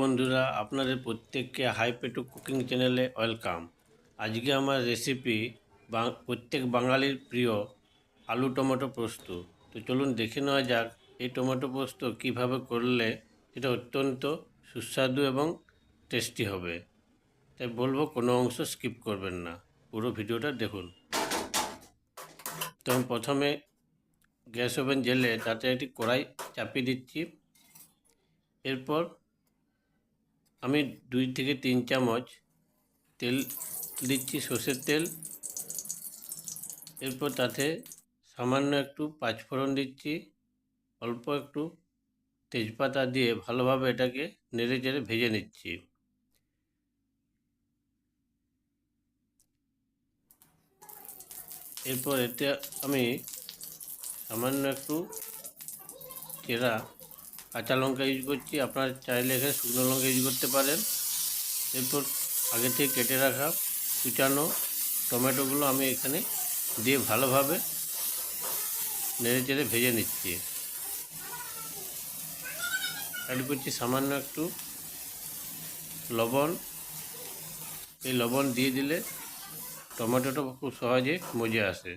বন্ধুরা, আপনাদের প্রত্যেককে হাই পেটু কুকিং চ্যানেলে ওয়েলকাম আজকে আমার রেসিপি প্রত্যেক বাঙালির প্রিয় আলু টমেটো পোস্ত। তো চলুন দেখে নেওয়া যাক, এই টমেটো পোস্ত কীভাবে করলে এটা অত্যন্ত সুস্বাদু এবং টেস্টি হবে। তাই বলব, কোনো অংশ স্কিপ করবেন না। পুরো ভিডিওটা দেখুন। তো আমি প্রথমে গ্যাস ওভেন জেলে তাতে একটি কড়াই চাপিয়ে দিচ্ছি। এরপর আমি দুই থেকে তিন চামচ তেল দিচ্ছি, সর্ষের তেল। এরপর তাতে সামান্য একটু পাঁচফোড়ন দিচ্ছি, অল্প একটু তেজপাতা দিয়ে ভালোভাবে এটাকে নেড়ে চেড়ে ভেজে নিচ্ছি। এরপর এতে আমি সামান্য একটু চেরা কাঁচা লঙ্কা ইউজ করছি। আপনারা চাইলে এখানে শুকনো লঙ্কা ইউজ করতে পারেন। এরপর আগে থেকে কেটে রাখা কুচানো টমেটোগুলো আমি এখানে দিয়ে ভালোভাবে নেড়ে চেড়ে ভেজে নিচ্ছি। অ্যাড করছি সামান্য একটু লবণ। এই লবণ দিয়ে দিলে টমেটোটা খুব সহজে মজে আসে।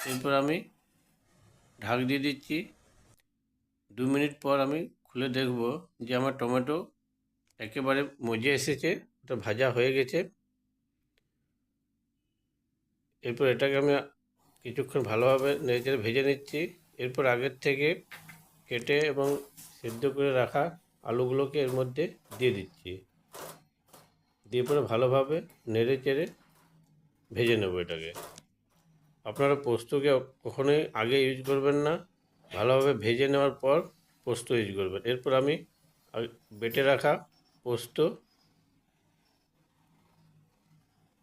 এরপর আমি ঢাক দিয়ে দিচ্ছি। দু মিনিট পর আমি খুলে দেখব যে আমার টমেটো একেবারে মজে এসেছে, ওটা ভাজা হয়ে গেছে। এরপর এটাকে আমি কিছুক্ষণ ভালোভাবে নেড়ে ভেজে নিচ্ছি। এরপর আগের থেকে কেটে এবং সেদ্ধ করে রাখা আলুগুলোকে এর মধ্যে দিয়ে দিচ্ছি। দিয়ে পরে ভালোভাবে নেড়ে চেড়ে ভেজে নেব এটাকে। আপনারা পোস্তকে কখনোই আগে ইউজ করবেন না, ভালোভাবে ভেজে নেওয়ার পর পোস্ত ইউজ করবেন। এরপর আমি বেটে রাখা পোস্ত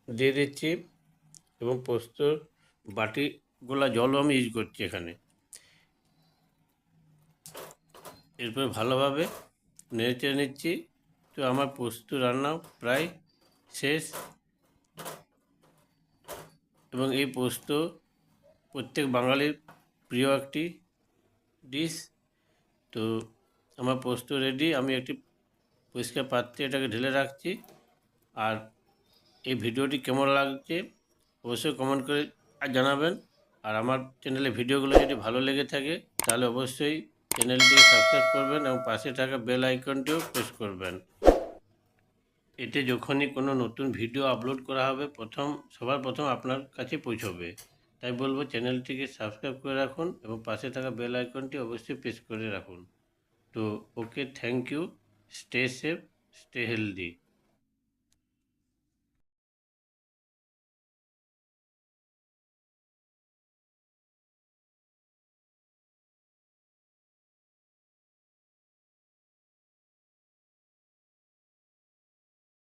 দিয়ে দিচ্ছি এবং পোস্ত বাটিগুলা জলও আমি ইউজ করছি এখানে। এরপর ভালোভাবে নেড়ে নিচ্ছি। তো আমার পোস্ত রান্না প্রায় শেষ। এবং এই পোস্ত প্রত্যেক বাঙালির প্রিয় একটি ডিশ তো আমার পোস্ত রেডি আমি একটি পরিষ্কার পাত্রে এটাকে ঢেলে রাখছি। আর এই ভিডিওটি কেমন লাগছে অবশ্যই কমেন্ট করে জানাবেন। আর আমার চ্যানেলে ভিডিওগুলো যদি ভালো লেগে থাকে, তাহলে অবশ্যই চ্যানেলটিকে সাবস্ক্রাইব করবেন এবং পাশে থাকা বেল আইকনটিও প্রেস করবেন। এতে যখনই কোনো নতুন ভিডিও আপলোড করা হবে, প্রথম, সবার প্রথম আপনার কাছে পৌঁছবে। তাই বলব চ্যানেলটিকে সাবস্ক্রাইব করে রাখুন এবং পাশে থাকা বেল আইকনটি অবশ্যই প্রেস করে রাখুন। তো okay thank you stay safe stay healthy